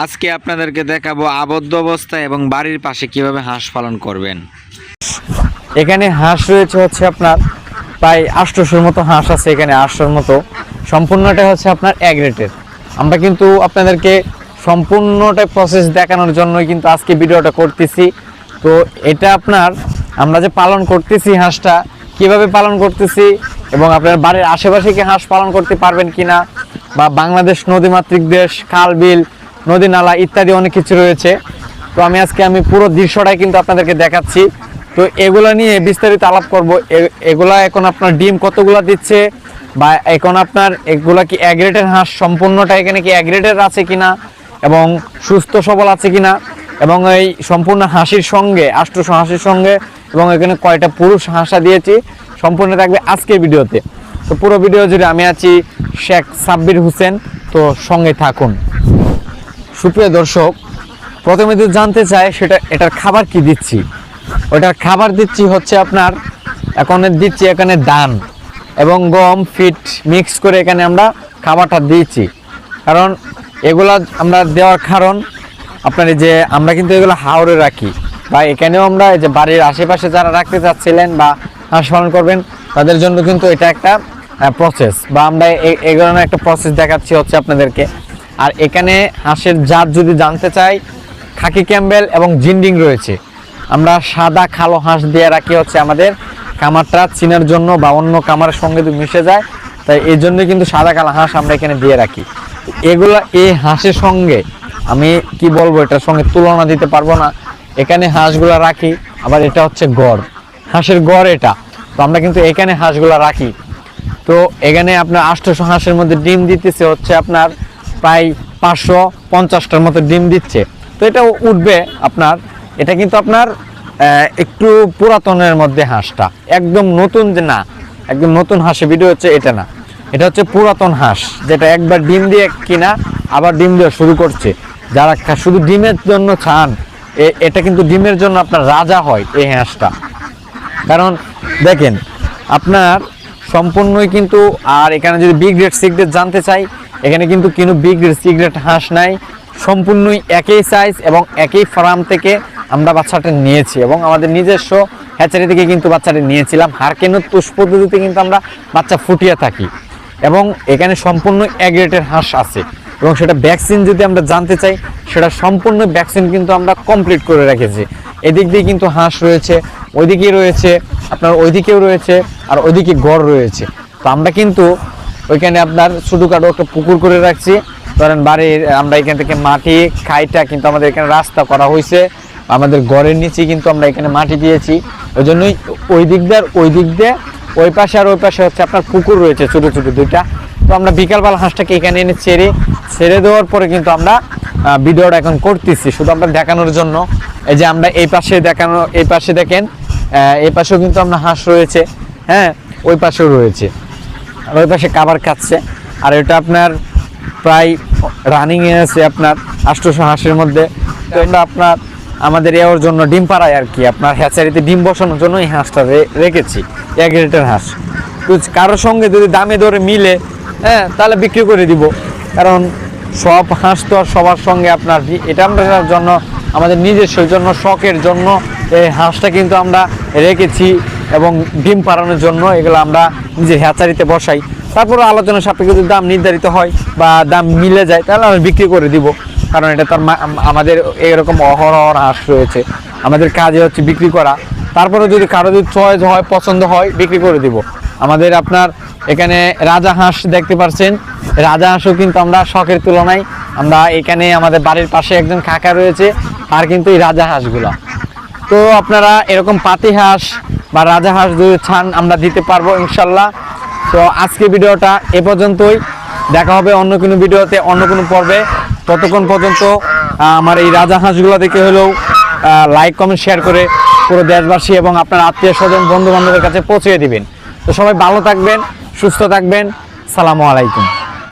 আজকে আপনাদেরকে দেখাবো আবদ্ধ অবস্থায় এবং বাড়ির পাশে কীভাবে হাঁস পালন করবেন। এখানে হাঁস রয়েছে হচ্ছে আপনার প্রায় আটশোশোর মতো হাঁস আছে এখানে, আটশোর মতো। সম্পূর্ণটা হচ্ছে আপনার এক রেটের আমরা কিন্তু আপনাদেরকে সম্পূর্ণটা প্রসেস দেখানোর জন্যই কিন্তু আজকে ভিডিওটা করতেছি। তো এটা আপনার, আমরা যে পালন করতেছি হাঁসটা, কীভাবে পালন করতেছি এবং আপনার বাড়ির আশেপাশে কি হাঁস পালন করতে পারবেন কিনা, বা বাংলাদেশ নদীমাতৃক দেশ, খাল, বিল নদী নালা ইত্যাদি অনেক কিছু রয়েছে। তো আমি আজকে আমি পুরো দৃশ্যটাই কিন্তু আপনাদেরকে দেখাচ্ছি। তো এগুলো নিয়ে বিস্তারিত আলাপ করব। এগুলা এখন আপনার ডিম কতগুলা দিচ্ছে? বা এখন আপনার এগুলা কি অ্যাগ্রেটের হাঁস সম্পূর্ণটা এখানে কি অ্যাগ্রেটের আছে কিনা? এবং সুস্থ সবল আছে কিনা? এবং এই সম্পূর্ণ হাসির সঙ্গে, আষ্টশো হাসির সঙ্গে, এবং এখানে কয়টা পুরুষ হাসা দিয়েছি, সম্পূর্ণ থাকবে আজকের ভিডিওতে। তো পুরো ভিডিও জুড়ে আমি আছি শেখ সাব্বির হোসেন। তো সঙ্গে থাকুন। সুপ্রিয় দর্শক, প্রথমে যদি জানতে চাই সেটা এটার খাবার কি দিচ্ছি? ওটার খাবার দিচ্ছি হচ্ছে আপনার, এখন দিচ্ছি এখানে ধান এবং গম, ফিট মিক্স করে এখানে আমরা খাবারটা দিয়েছি। কারণ এগুলা আমরা দেওয়ার কারণ আপনার যে আমরা কিন্তু এগুলো হাওড়ে রাখি বা এখানেও আমরা এই যে বাড়ির আশেপাশে যারা রাখতে চাচ্ছিলেন বা হাঁস পালন করবেন, তাদের জন্য কিন্তু এটা একটা প্রসেস বা আমরা এ- এই ধরনের একটা প্রসেস দেখাচ্ছি হচ্ছে আপনাদেরকে। আর এখানে হাঁসের জাত যদি জানতে চাই, খাকি ক্যাম্বেল এবং জিন্ডিং রয়েছে। আমরা সাদা কালো হাঁস দিয়ে রাখি হচ্ছে আমাদের কামারটা, চিনার জন্য বা অন্য কামারের সঙ্গে মিশে যায়, তাই এই জন্য কিন্তু সাদা কালো হাঁস আমরা এখানে দিয়ে রাখি। এগুলো এই হাঁসের সঙ্গে আমি কি বলব, এটার সঙ্গে তুলনা দিতে পারব না। এখানে হাঁসগুলা রাখি, আবার এটা হচ্ছে গড়। হাঁসের গড় এটা। তো আমরা কিন্তু এখানে হাঁসগুলা রাখি। তো এখানে আপনার আটশোশো হাঁসের মধ্যে ডিম দিতেছে হচ্ছে আপনার প্রায় পাঁচশো পঞ্চাশটার মতো ডিম দিচ্ছে। তো এটা উঠবে আপনার, এটা কিন্তু আপনার একটু পুরাতনের মধ্যে হাঁসটা। একদম নতুন যে না, একদম নতুন হাঁসের ভিডিও হচ্ছে এটা না। এটা হচ্ছে পুরাতন হাঁস, যেটা একবার ডিম দিয়ে কিনা আবার ডিম দেওয়া শুরু করছে। যারা শুধু ডিমের জন্য খান এটা কিন্তু ডিমের জন্য আপনার রাজা হয় এই হাঁসটা। কারণ দেখেন, আপনার সম্পূর্ণই কিন্তু, আর এখানে যদি বিগ রেড সিগ্রেট জানতে চাই এখানে কিন্তু কোনো বিগ সিগ্রেট হাঁস নাই, সম্পূর্ণই একই সাইজ এবং একই ফার্ম থেকে আমরা বাচ্চাটা নিয়েছি এবং আমাদের নিজস্ব হ্যাচারি থেকে কিন্তু বাচ্চাটা নিয়েছিলাম। হারকেনুর তুষ পদ্ধতিতে কিন্তু আমরা বাচ্চা ফুটিয়ে থাকি এবং এখানে সম্পূর্ণ অ্যাগ্রেটের হাঁস আছে এবং সেটা ভ্যাকসিন যদি আমরা জানতে চাই, সেটা সম্পূর্ণ ভ্যাকসিন কিন্তু আমরা কমপ্লিট করে রেখেছি। এদিক দিয়ে কিন্তু হাঁস রয়েছে ওইদিকে রয়েছে, আপনার ওইদিকেও রয়েছে, আর ওইদিকে গড় রয়েছে। তো আমরা কিন্তু ওইখানে আপনার ছোটোখাটো একটা পুকুর করে রাখছি। ধরেন বাড়ির, আমরা এখান থেকে মাটি খাইটা কিন্তু আমাদের এখানে রাস্তা করা হয়েছে আমাদের ঘরের নিচে কিন্তু আমরা এখানে মাটি দিয়েছি। ওই জন্যই ওই দিক দিয়ে ওই দিক দিয়ে, ওই পাশে আর ওই পাশে হচ্ছে আপনার পুকুর রয়েছে ছোটো ছোটো দুইটা। তো আমরা বিকালবেলা হাঁসটাকে এখানে এনে ছেড়ে ছেড়ে দেওয়ার পরে কিন্তু আমরা ভিডিওটা এখন করতেছি, শুধু আমরা দেখানোর জন্য। এই যে আমরা এই পাশে দেখানো, এই পাশে দেখেন এই পাশেও কিন্তু আমরা হাঁস রয়েছে। হ্যাঁ ওই পাশেও রয়েছে। আর ওই পাশে কাবার খাচ্ছে আর এটা আপনার প্রায় রানিং এ আছে আপনার আষ্টশো হাঁসের মধ্যে। তো এটা আপনার আমাদের এর জন্য ডিম পাড়ায় আর কি। আপনার হ্যাচারিতে ডিম বসানোর জন্য এই হাঁসটা রেখেছি, এক রেটের হাঁস। কারোর সঙ্গে যদি দামে ধরে মিলে হ্যাঁ তাহলে বিক্রি করে দিব। কারণ সব হাঁস তো আর সবার সঙ্গে আপনার এটা আমরা জন্য, আমাদের নিজস্ব জন্য, শখের জন্য এই হাঁসটা কিন্তু আমরা রেখেছি। এবং ডিম পাড়ানোর জন্য এগুলো আমরা নিজের হ্যাচারিতে বসাই। তারপরে আলোচনা সাপেক্ষে যদি দাম নির্ধারিত হয় বা দাম মিলে যায়, তাহলে আমরা বিক্রি করে দিব। কারণ এটা তার আমাদের এরকম অহরহ হাঁস রয়েছে। আমাদের কাজে হচ্ছে বিক্রি করা। তারপরে যদি কারও যদি চয়েস হয়, পছন্দ হয়, বিক্রি করে দিব। আমাদের আপনার এখানে রাজা হাঁস দেখতে পাচ্ছেন রাজা হাঁসও কিন্তু আমরা শখের তুলনায় আমরা এখানে আমাদের বাড়ির পাশে একজন কাকা রয়েছে আর কিন্তু এই রাজা হাঁসগুলা। তো আপনারা এরকম পাতি হাঁস বা রাজা হাঁস যদি চান আমরা দিতে পারব ইনশাল্লাহ। তো আজকে ভিডিওটা এ পর্যন্তই। দেখা হবে অন্য কোনো ভিডিওতে, অন্য কোনো পর্বে। ততক্ষণ পর্যন্ত আমার এই রাজা হাঁসগুলো দেখে হলেও লাইক কমেন্ট শেয়ার করে পুরো দেশবাসী এবং আপনার আত্মীয় স্বজন বন্ধু বান্ধবের কাছে পৌঁছে দিবেন। তো সবাই ভালো থাকবেন, সুস্থ থাকবেন। সালামু আলাইকুম।